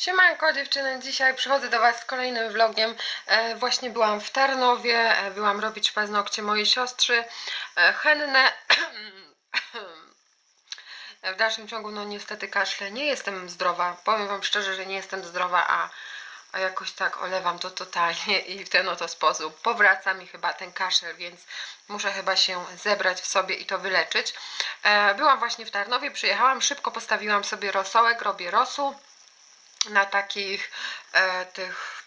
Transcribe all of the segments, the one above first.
Siemanko dziewczyny, dzisiaj przychodzę do Was z kolejnym vlogiem. E, właśnie byłam w Tarnowie, e, byłam robić paznokcie mojej siostry, e, hennę. w dalszym ciągu, no niestety kaszle, nie jestem zdrowa. Powiem Wam szczerze, że nie jestem zdrowa, a, a jakoś tak olewam to totalnie i w ten oto sposób powraca mi chyba ten kaszel, więc muszę chyba się zebrać w sobie i to wyleczyć. Byłam właśnie w Tarnowie, przyjechałam, szybko postawiłam sobie rosołek, robię rosół na takich e, tych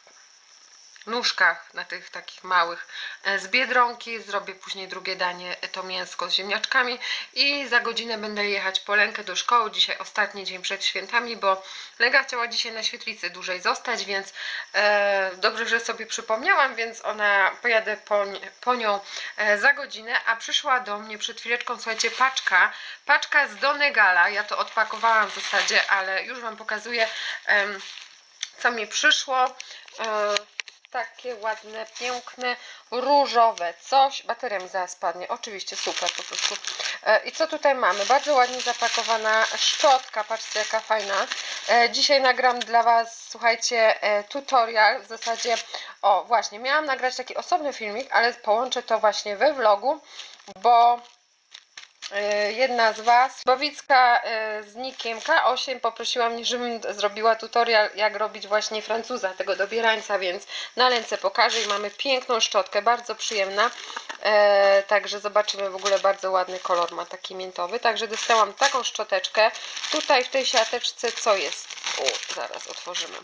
nóżkach, na tych takich małych e, z biedronki. Zrobię później drugie danie, e, to mięsko z ziemniaczkami i za godzinę będę jechać po Lenkę do szkoły. Dzisiaj ostatni dzień przed świętami, bo Lenka chciała dzisiaj na świetlicy dłużej zostać, więc e, dobrze, że sobie przypomniałam, więc ona pojadę po, po nią e, za godzinę, a przyszła do mnie przed chwileczką, słuchajcie, paczka, paczka z Donegala. Ja to odpakowałam w zasadzie, ale już Wam pokazuję, em, co mi przyszło. E, takie ładne, piękne, różowe coś. Bateria mi zaraz spadnie. Oczywiście, super po prostu. E, I co tutaj mamy? Bardzo ładnie zapakowana szczotka. Patrzcie, jaka fajna. E, Dzisiaj nagram dla Was, słuchajcie, e, tutorial. W zasadzie, o właśnie, miałam nagrać taki osobny filmik, ale połączę to właśnie we vlogu, bo jedna z Was, Bowicka e, z nikiem K8 poprosiła mnie, żebym zrobiła tutorial jak robić właśnie Francuza, tego dobierańca, więc na ręce pokażę i mamy piękną szczotkę, bardzo przyjemna, e, także zobaczymy w ogóle bardzo ładny kolor ma taki miętowy, także dostałam taką szczoteczkę, tutaj w tej siateczce co jest? O, zaraz otworzymy.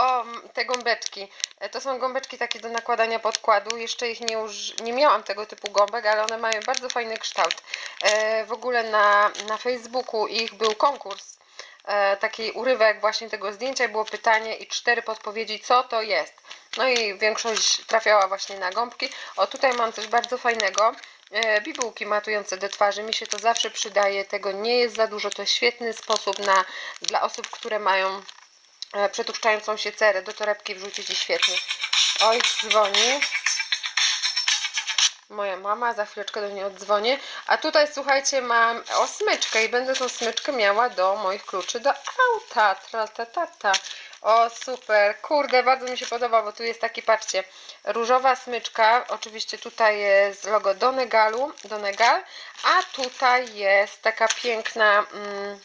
O, te gąbeczki. E, To są gąbeczki takie do nakładania podkładu. Jeszcze ich nie, uż... nie miałam tego typu gąbek, ale one mają bardzo fajny kształt. E, w ogóle na, na Facebooku ich był konkurs. E, taki urywek właśnie tego zdjęcia było pytanie i cztery podpowiedzi, co to jest. No i większość trafiała właśnie na gąbki. O, tutaj mam coś bardzo fajnego. Bibułki matujące do twarzy. Mi się to zawsze przydaje. Tego nie jest za dużo. To jest świetny sposób na, dla osób, które mają przetłuszczającą się cerę do torebki wrzucić świetnie. Oj, dzwoni. Moja mama, za chwileczkę do niej oddzwonię. A tutaj słuchajcie, mam o smyczkę i będę tą smyczkę miała do moich kluczy do auta. Tra, ta, ta, ta. O, super. Kurde, bardzo mi się podoba, bo tu jest taki, patrzcie, różowa smyczka. Oczywiście tutaj jest logo Donegalu, Donegal, a tutaj jest taka piękna mm,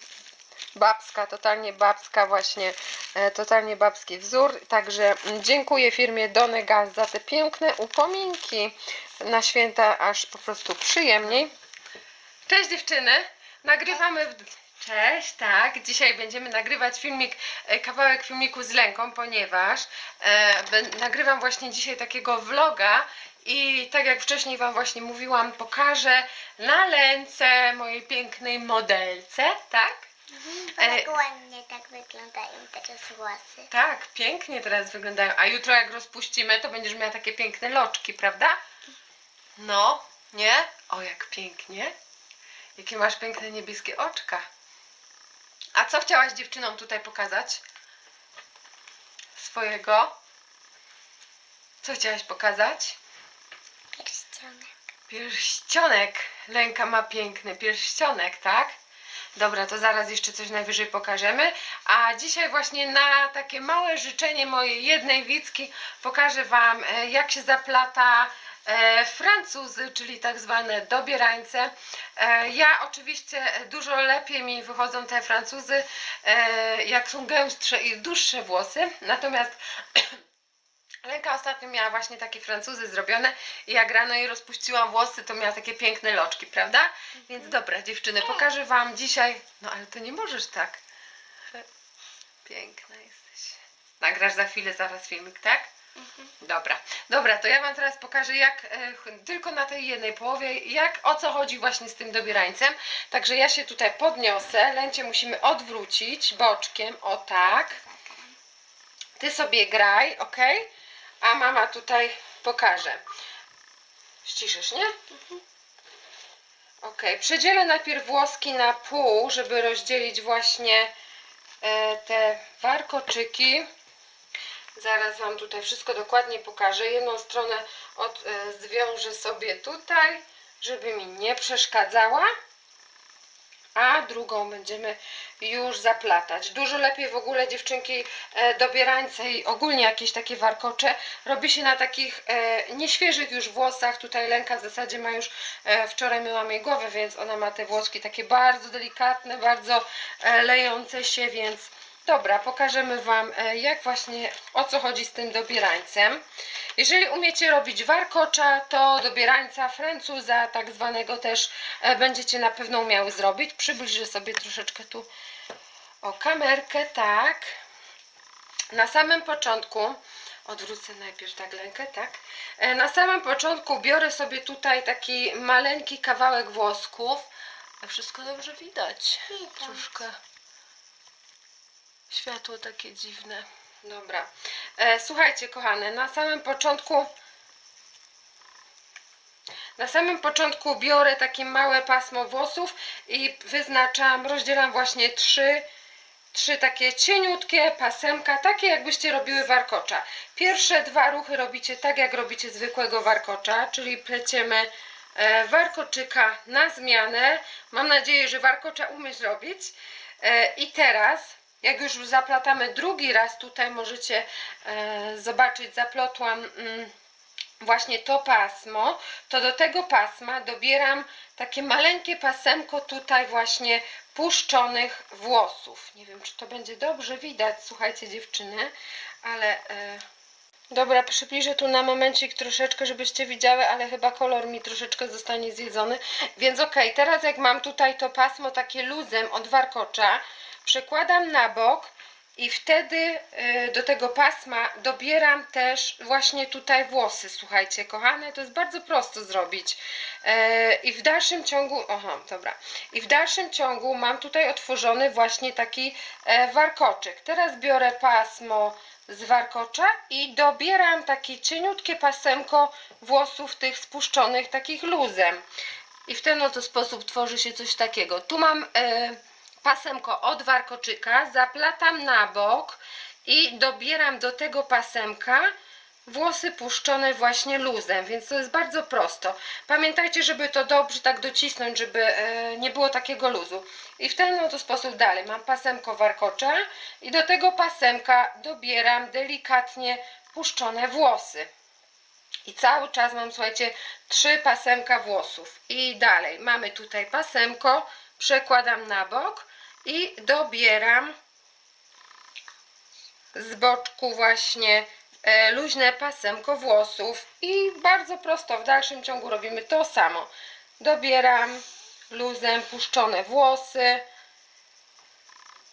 babska, totalnie babska właśnie, e, totalnie babski wzór. Także mm, dziękuję firmie Donegal za te piękne upominki na święta, aż po prostu przyjemniej. Cześć dziewczyny, nagrywamy... W... Cześć, tak. Dzisiaj będziemy nagrywać filmik, e, kawałek filmiku z Lenką, ponieważ e, nagrywam właśnie dzisiaj takiego vloga i tak jak wcześniej Wam właśnie mówiłam, pokażę na Lence mojej pięknej modelce, tak? E, Tak ładnie tak wyglądają teraz włosy. Tak, pięknie teraz wyglądają. A jutro jak rozpuścimy, to będziesz miała takie piękne loczki, prawda? No, nie? O, jak pięknie. Jakie masz piękne niebieskie oczka. A co chciałaś dziewczynom tutaj pokazać? Swojego? Co chciałaś pokazać? Pierścionek. Pierścionek. Lęka ma piękny pierścionek, tak? Dobra, to zaraz jeszcze coś najwyżej pokażemy. A dzisiaj właśnie na takie małe życzenie mojej jednej widzki pokażę Wam, e, jak się zaplata e, francuzy, czyli tak zwane dobierańce. E, ja oczywiście dużo lepiej mi wychodzą te francuzy, jak są gęstsze i dłuższe włosy. Natomiast Lenka ostatnio miała właśnie takie francuzy zrobione i jak rano jej rozpuściłam włosy, to miała takie piękne loczki, prawda? Więc dobra, dziewczyny, pokażę Wam dzisiaj... No ale to nie możesz tak. Piękna jesteś. Nagrasz za chwilę zaraz filmik, tak? Dobra, dobra, to ja Wam teraz pokażę jak, e, tylko na tej jednej połowie, jak, o co chodzi właśnie z tym dobierańcem. Także ja się tutaj podniosę, lęcie musimy odwrócić boczkiem, o tak. Ty sobie graj, ok? A mama tutaj pokaże. Ściszysz, nie? Ok, przedzielę najpierw włoski na pół, żeby rozdzielić właśnie e, te warkoczyki. Zaraz Wam tutaj wszystko dokładnie pokażę. Jedną stronę od, e, zwiążę sobie tutaj, żeby mi nie przeszkadzała. Drugą będziemy już zaplatać. Dużo lepiej w ogóle dziewczynki e, dobierańce i ogólnie jakieś takie warkocze robi się na takich e, nieświeżych już włosach. Tutaj Lenka w zasadzie ma już, e, wczoraj myłam jej głowę, więc ona ma te włoski takie bardzo delikatne, bardzo lejące się, więc Dobra, pokażemy Wam, jak właśnie, o co chodzi z tym dobierańcem. Jeżeli umiecie robić warkocza, to dobierańca francuza, tak zwanego też e, będziecie na pewno umiały zrobić. Przybliżę sobie troszeczkę tu o kamerkę, tak. Na samym początku, odwrócę najpierw tak rękę, tak. E, Na samym początku biorę sobie tutaj taki maleńki kawałek włosków. Wszystko dobrze widać. Widać. Troszkę światło takie dziwne. Dobra. E, słuchajcie, kochane, na samym początku na samym początku biorę takie małe pasmo włosów i wyznaczam, rozdzielam właśnie trzy, trzy takie cieniutkie pasemka, takie jakbyście robiły warkocza. Pierwsze dwa ruchy robicie tak, jak robicie zwykłego warkocza, czyli pleciemy e, warkoczyka na zmianę. Mam nadzieję, że warkocza umiesz robić. E, I teraz, jak już zaplatamy drugi raz, tutaj możecie e, zobaczyć, zaplotłam mm, właśnie to pasmo, to do tego pasma dobieram takie maleńkie pasemko tutaj właśnie puszczonych włosów. Nie wiem, czy to będzie dobrze widać, słuchajcie dziewczyny, ale... E, Dobra, przybliżę tu na momencik troszeczkę, żebyście widziały, ale chyba kolor mi troszeczkę zostanie zjedzony. Więc okej, teraz jak mam tutaj to pasmo takie luzem od warkocza, przekładam na bok i wtedy y, do tego pasma dobieram też właśnie tutaj włosy, słuchajcie, kochane, to jest bardzo prosto zrobić. E, I w dalszym ciągu, aha, dobra, i w dalszym ciągu mam tutaj otworzony właśnie taki e, warkoczyk. Teraz biorę pasmo z warkocza i dobieram takie cieniutkie pasemko włosów tych spuszczonych, takich luzem. I w ten oto sposób tworzy się coś takiego. Tu mam e, pasemko od warkoczyka, zaplatam na bok i dobieram do tego pasemka włosy puszczone właśnie luzem, więc to jest bardzo prosto. Pamiętajcie, żeby to dobrze tak docisnąć, żeby e, nie było takiego luzu. I w ten oto sposób dalej mam pasemko warkocza i do tego pasemka dobieram delikatnie puszczone włosy. I cały czas mam, słuchajcie, trzy pasemka włosów. I dalej mamy tutaj pasemko, przekładam na bok i dobieram z boczku właśnie e, luźne pasemko włosów. I bardzo prosto w dalszym ciągu robimy to samo. Dobieram luzem puszczone włosy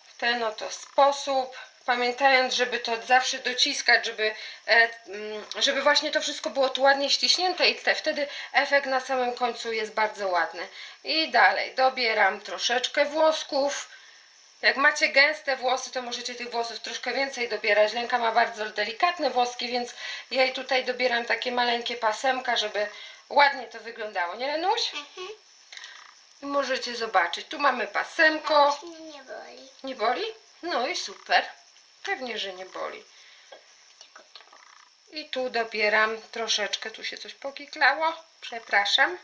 w ten oto sposób. Pamiętając, żeby to zawsze dociskać, żeby, e, mm, żeby właśnie to wszystko było tu ładnie ściśnięte i te, wtedy efekt na samym końcu jest bardzo ładny. I dalej dobieram troszeczkę włosków. Jak macie gęste włosy, to możecie tych włosów troszkę więcej dobierać. Lenka ma bardzo delikatne włoski, więc ja jej tutaj dobieram takie maleńkie pasemka, żeby ładnie to wyglądało. Nie, Lenuś? Mhm. I możecie zobaczyć. Tu mamy pasemko. Mnie nie boli. Nie boli? No i super. Pewnie, że nie boli. I tu dobieram troszeczkę, tu się coś pokiklało. Przepraszam,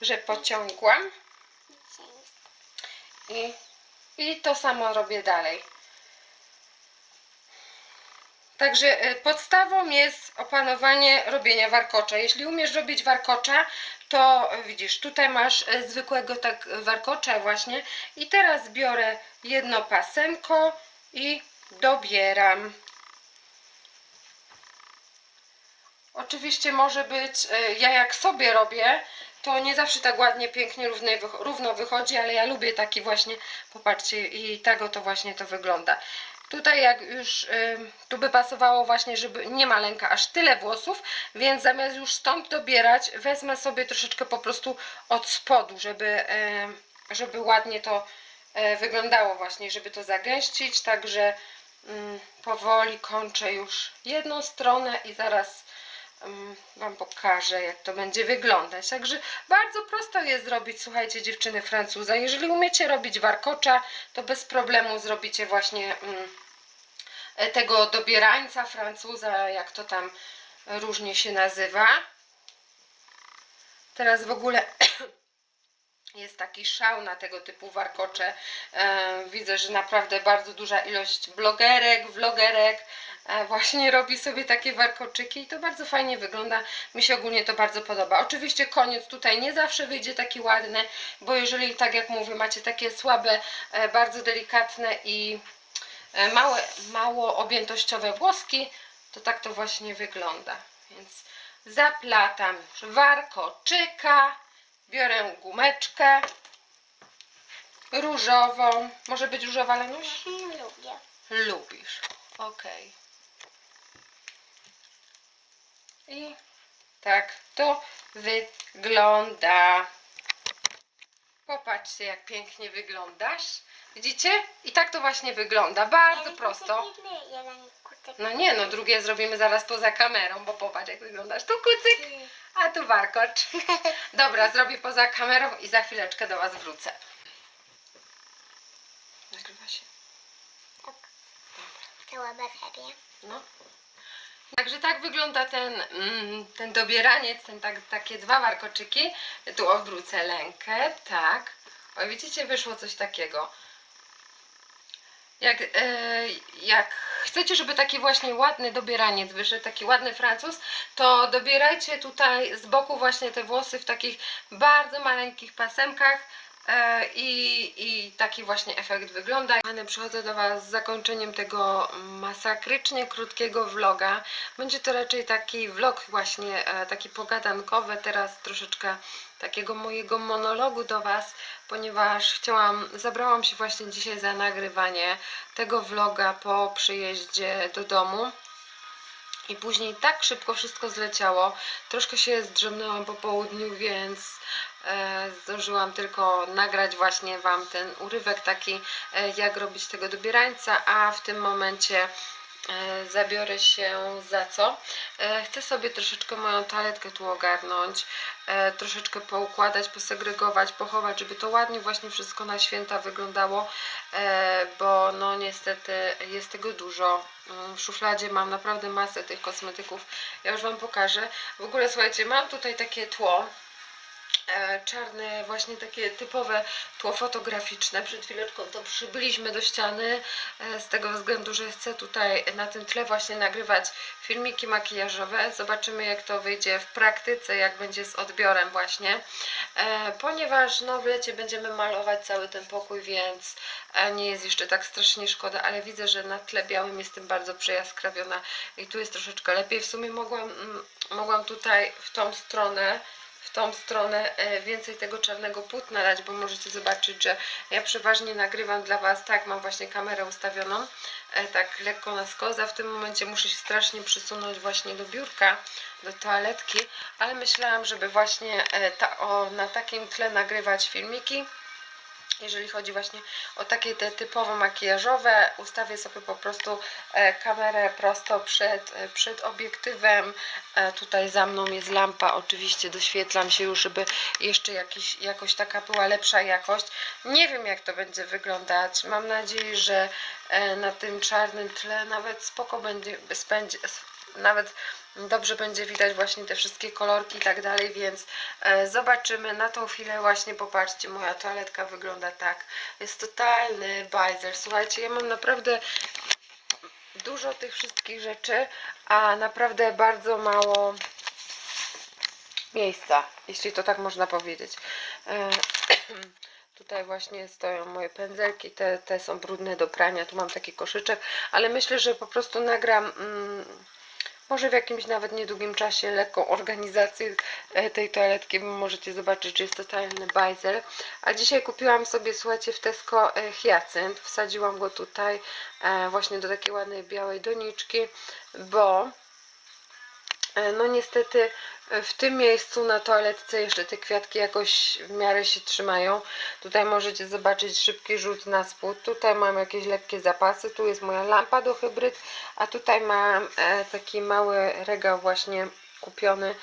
że pociągłam. I, I to samo robię dalej. Także y, podstawą jest opanowanie robienia warkocza. Jeśli umiesz robić warkocza, to y, widzisz, tutaj masz y, zwykłego tak warkocza właśnie. I teraz biorę jedno pasemko i dobieram. Oczywiście może być, ja jak sobie robię, to nie zawsze tak ładnie, pięknie, równo, wychodzi, ale ja lubię taki właśnie, popatrzcie, i tak oto właśnie to wygląda. Tutaj jak już, tu by pasowało właśnie, żeby nie ma lęka aż tyle włosów, więc zamiast już stąd dobierać, wezmę sobie troszeczkę po prostu od spodu, żeby, żeby ładnie to e, wyglądało właśnie, żeby to zagęścić, także powoli kończę już jedną stronę i zaraz Wam pokażę, jak to będzie wyglądać. Także bardzo prosto jest zrobić, słuchajcie, dziewczyny Francuza. Jeżeli umiecie robić warkocza, to bez problemu zrobicie właśnie mm, e, tego dobierańca Francuza, jak to tam różnie się nazywa. Teraz w ogóle jest taki szał na tego typu warkocze. E, widzę, że naprawdę bardzo duża ilość blogerek, vlogerek e, właśnie robi sobie takie warkoczyki i to bardzo fajnie wygląda. Mi się ogólnie to bardzo podoba. Oczywiście koniec tutaj nie zawsze wyjdzie taki ładny, bo jeżeli, tak jak mówię, macie takie słabe, e, bardzo delikatne i małe, mało objętościowe włoski, to tak to właśnie wygląda. Więc zaplatam warkoczyka, biorę gumeczkę różową. Może być różowa, Lenuś? Mhm, lubię. Lubisz. Okej. I tak to wygląda. Popatrzcie, jak pięknie wyglądasz. Widzicie? I tak to właśnie wygląda. Bardzo prosto. No nie, no drugie zrobimy zaraz poza kamerą, bo popatrz jak wyglądasz. Tu kucyk, a tu warkocz. Dobra, zrobię poza kamerą i za chwileczkę do Was wrócę. Nagrywa się. Tak. Cała bateria. No. Także tak wygląda ten, mm, ten dobieraniec, ten tak, takie dwa warkoczyki. Tu odwrócę lękę, tak. O, widzicie, wyszło coś takiego. Jak, e, jak chcecie, żeby taki właśnie ładny dobieraniec wyszedł, taki ładny Francuz, to dobierajcie tutaj z boku właśnie te włosy w takich bardzo maleńkich pasemkach e, i, i taki właśnie efekt wygląda. Kochane, Przychodzę do Was z zakończeniem tego masakrycznie krótkiego vloga. Będzie to raczej taki vlog właśnie, e, taki pogadankowy, teraz troszeczkę takiego mojego monologu do Was, ponieważ chciałam, zabrałam się właśnie dzisiaj za nagrywanie tego vloga po przyjeździe do domu. I później tak szybko wszystko zleciało. Troszkę się zdrzemnęłam po południu, więc e, zdążyłam tylko nagrać właśnie Wam ten urywek taki, e, jak robić tego dobierańca, a w tym momencie zabiorę się za co? E, chcę sobie troszeczkę moją toaletkę tu ogarnąć, e, troszeczkę poukładać, posegregować, pochować, żeby to ładnie właśnie wszystko na święta wyglądało, e, bo no niestety jest tego dużo. Mm, W szufladzie mam naprawdę masę tych kosmetyków. Ja już Wam pokażę. W ogóle słuchajcie, mam tutaj takie tło e, czarne, właśnie takie typowe tło fotograficzne. Przed chwileczką to przybyliśmy do ściany e, z tego względu, że chcę tutaj na tym tle właśnie nagrywać filmiki makijażowe. Zobaczymy jak to wyjdzie w praktyce, jak będzie z odbiorem właśnie. E, ponieważ no w lecie będziemy malować cały ten pokój, więc e, nie jest jeszcze tak strasznie szkoda, ale widzę, że na tle białym jestem bardzo przejaskrawiona i tu jest troszeczkę lepiej. W sumie mogłam, mm, mogłam tutaj w tą stronę tą stronę e, więcej tego czarnego płótna dać, bo możecie zobaczyć, że ja przeważnie nagrywam dla Was, tak, mam właśnie kamerę ustawioną, e, tak lekko na skoza, w tym momencie muszę się strasznie przysunąć właśnie do biurka, do toaletki, ale myślałam, żeby właśnie e, ta, o, na takim tle nagrywać filmiki, jeżeli chodzi właśnie o takie te typowo makijażowe, ustawię sobie po prostu e, kamerę prosto przed, e, przed obiektywem. E, tutaj za mną jest lampa, oczywiście doświetlam się już, żeby jeszcze jakiś, jakoś taka była lepsza jakość. Nie wiem jak to będzie wyglądać. Mam nadzieję, że na tym czarnym tle nawet spoko będzie, spędzi, nawet dobrze będzie widać właśnie te wszystkie kolorki i tak dalej, więc e, zobaczymy. Na tą chwilę właśnie popatrzcie, moja toaletka wygląda tak. Jest totalny bajzer. Słuchajcie, ja mam naprawdę dużo tych wszystkich rzeczy, a naprawdę bardzo mało miejsca, jeśli to tak można powiedzieć. E, Tutaj właśnie stoją moje pędzelki, te, te są brudne do prania, tu mam taki koszyczek, ale myślę, że po prostu nagram mm, może w jakimś nawet niedługim czasie lekką organizację e, tej toaletki, możecie zobaczyć, że jest totalny bajzel. A dzisiaj kupiłam sobie, słuchajcie, w Tesco e, hyacynt, wsadziłam go tutaj e, właśnie do takiej ładnej białej doniczki, bo No niestety e, w tym miejscu na toaletce jeszcze te kwiatki jakoś w miarę się trzymają. Tutaj możecie zobaczyć szybki rzut na spód. Tutaj mam jakieś lekkie zapasy. Tu jest moja lampa do hybryd, a tutaj mam e, taki mały regał właśnie kupiony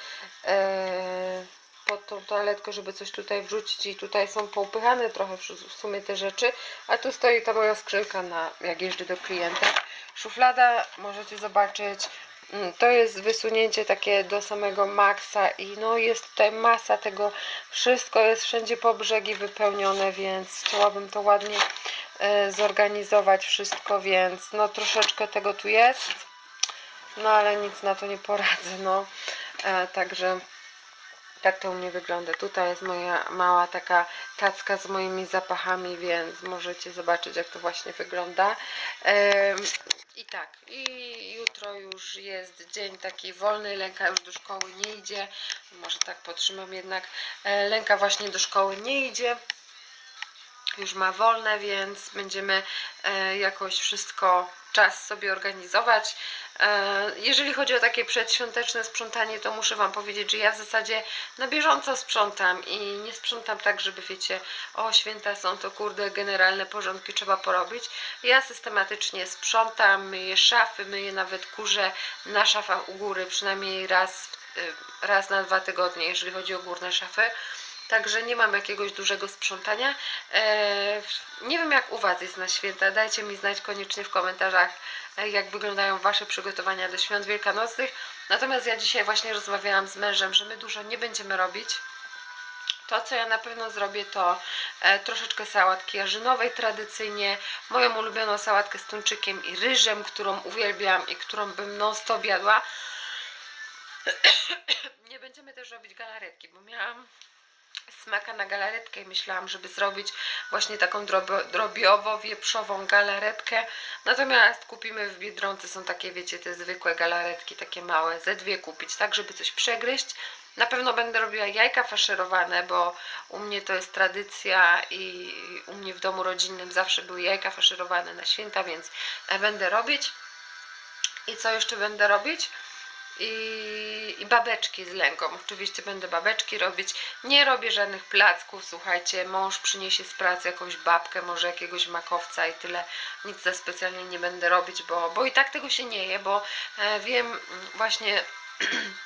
e, pod tą toaletkę, żeby coś tutaj wrzucić i tutaj są poupychane trochę w sumie te rzeczy, a tu stoi ta moja skrzynka na jak jeżdżę do klienta. Szuflada możecie zobaczyć To jest wysunięcie takie do samego maksa i no jest tutaj masa tego, wszystko jest wszędzie po brzegi wypełnione, więc chciałabym to ładnie e, zorganizować wszystko, więc no troszeczkę tego tu jest, no ale nic na to nie poradzę, no. E, także tak to u mnie wygląda. Tutaj jest moja mała taka tacka z moimi zapachami, więc możecie zobaczyć, jak to właśnie wygląda. I tak, i jutro już jest dzień taki wolny. Lenka już do szkoły nie idzie. Może tak potrzymam jednak. E, Lenka właśnie do szkoły nie idzie już ma wolne, więc będziemy e, jakoś wszystko czas sobie organizować. E, jeżeli chodzi o takie przedświąteczne sprzątanie, to muszę Wam powiedzieć, że ja w zasadzie na bieżąco sprzątam i nie sprzątam tak, żeby wiecie, o święta są to kurde, generalne porządki trzeba porobić. Ja systematycznie sprzątam, myję szafy, myję nawet kurze na szafach u góry, przynajmniej raz, y, raz na dwa tygodnie, jeżeli chodzi o górne szafy. Także nie mam jakiegoś dużego sprzątania. Eee, nie wiem jak u Was jest na święta. Dajcie mi znać koniecznie w komentarzach, e, jak wyglądają Wasze przygotowania do świąt wielkanocnych. Natomiast ja dzisiaj właśnie rozmawiałam z mężem, że my dużo nie będziemy robić. To, co ja na pewno zrobię, to e, troszeczkę sałatki jarzynowej tradycyjnie, moją ulubioną sałatkę z tuńczykiem i ryżem, którą uwielbiam i którą bym non stop jadła. nie będziemy też robić galaretki, bo miałam smaka na galaretkę i myślałam, żeby zrobić właśnie taką drobiowo-wieprzową galaretkę. Natomiast kupimy w Biedronce, są takie, wiecie, te zwykłe galaretki, takie małe, ze dwie kupić, tak, żeby coś przegryźć. Na pewno będę robiła jajka faszerowane, bo u mnie to jest tradycja i u mnie w domu rodzinnym zawsze były jajka faszerowane na święta, więc będę robić. I co jeszcze będę robić? I, i babeczki z lęką. Oczywiście będę babeczki robić. Nie robię żadnych placków. Słuchajcie, mąż przyniesie z pracy jakąś babkę, może jakiegoś makowca i tyle. Nic za specjalnie nie będę robić, bo, bo i tak tego się nie je, bo e, wiem mm, właśnie.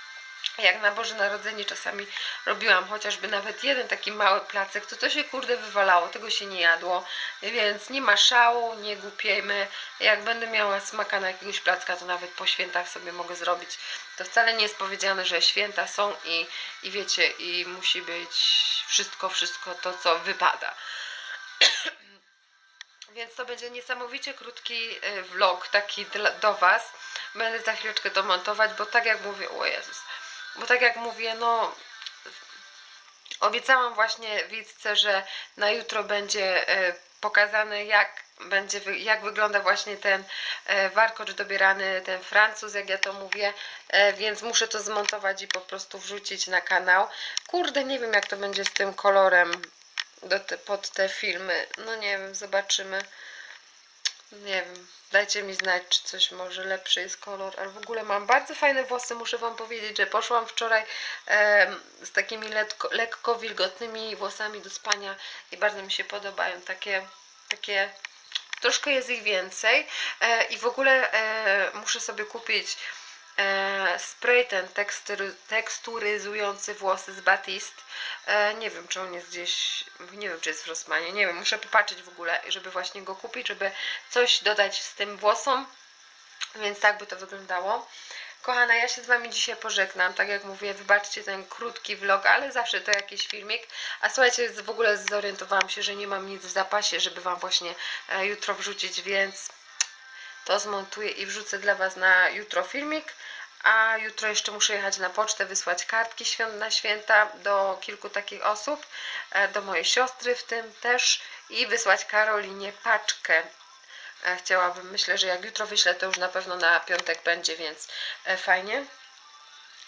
Jak na Boże Narodzenie czasami robiłam chociażby nawet jeden taki mały placek, to to się kurde wywalało, tego się nie jadło, więc nie ma szału, nie głupiejmy. Jak będę miała smaka na jakiegoś placka, to nawet po świętach sobie mogę zrobić. To wcale nie jest powiedziane, że święta są i, i wiecie, i musi być wszystko, wszystko to, co wypada. Więc to będzie niesamowicie krótki y, vlog taki do Was. Będę za chwileczkę to montować, bo tak jak mówię, o Jezus, bo tak jak mówię, no obiecałam właśnie widzce, że na jutro będzie e, pokazane jak będzie, jak wygląda właśnie ten e, warkocz dobierany, ten Francuz, jak ja to mówię, e, więc muszę to zmontować i po prostu wrzucić na kanał. Kurde, nie wiem jak to będzie z tym kolorem te, pod te filmy, no nie wiem, zobaczymy. Nie wiem, dajcie mi znać, czy coś może lepszy jest kolor, ale w ogóle mam bardzo fajne włosy, muszę Wam powiedzieć, że poszłam wczoraj em, z takimi lekko, lekko wilgotnymi włosami do spania i bardzo mi się podobają, takie, takie troszkę jest ich więcej. E, i w ogóle e, muszę sobie kupić e, spray ten tekstury, teksturyzujący włosy z Batiste. E, nie wiem, czy on jest gdzieś, nie wiem, czy jest w Rossmanie, nie wiem, muszę popatrzeć w ogóle, żeby właśnie go kupić, żeby coś dodać z tym włosom, więc tak by to wyglądało. Kochana, ja się z Wami dzisiaj pożegnam. Tak jak mówię, wybaczcie ten krótki vlog, ale zawsze to jakiś filmik. A słuchajcie, w ogóle zorientowałam się, że nie mam nic w zapasie, żeby Wam właśnie e, jutro wrzucić, więc to zmontuję i wrzucę dla Was na jutro filmik. A jutro jeszcze muszę jechać na pocztę, wysłać kartki świąt na święta do kilku takich osób, e, do mojej siostry w tym też i wysłać Karolinie paczkę. E, Chciałabym, myślę, że jak jutro wyślę, to już na pewno na piątek będzie, więc e, fajnie.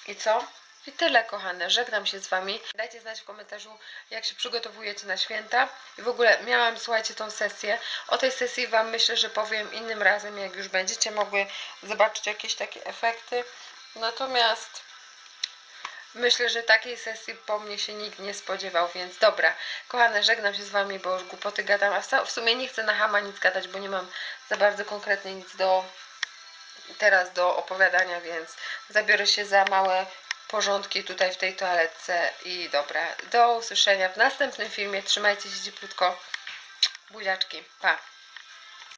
I co? I tyle, kochane. Żegnam się z Wami. Dajcie znać w komentarzu, jak się przygotowujecie na święta. I w ogóle miałam, słuchajcie, tą sesję. O tej sesji Wam myślę, że powiem innym razem, jak już będziecie mogły zobaczyć jakieś takie efekty. Natomiast myślę, że takiej sesji po mnie się nikt nie spodziewał, więc dobra. Kochane, żegnam się z Wami, bo już głupoty gadam. A w sumie nie chcę na hama nic gadać, bo nie mam za bardzo konkretnie nic do teraz do opowiadania, więc zabiorę się za małe porządki tutaj w tej toaletce i dobra, do usłyszenia w następnym filmie. Trzymajcie się cieplutko. Buziaczki. Pa.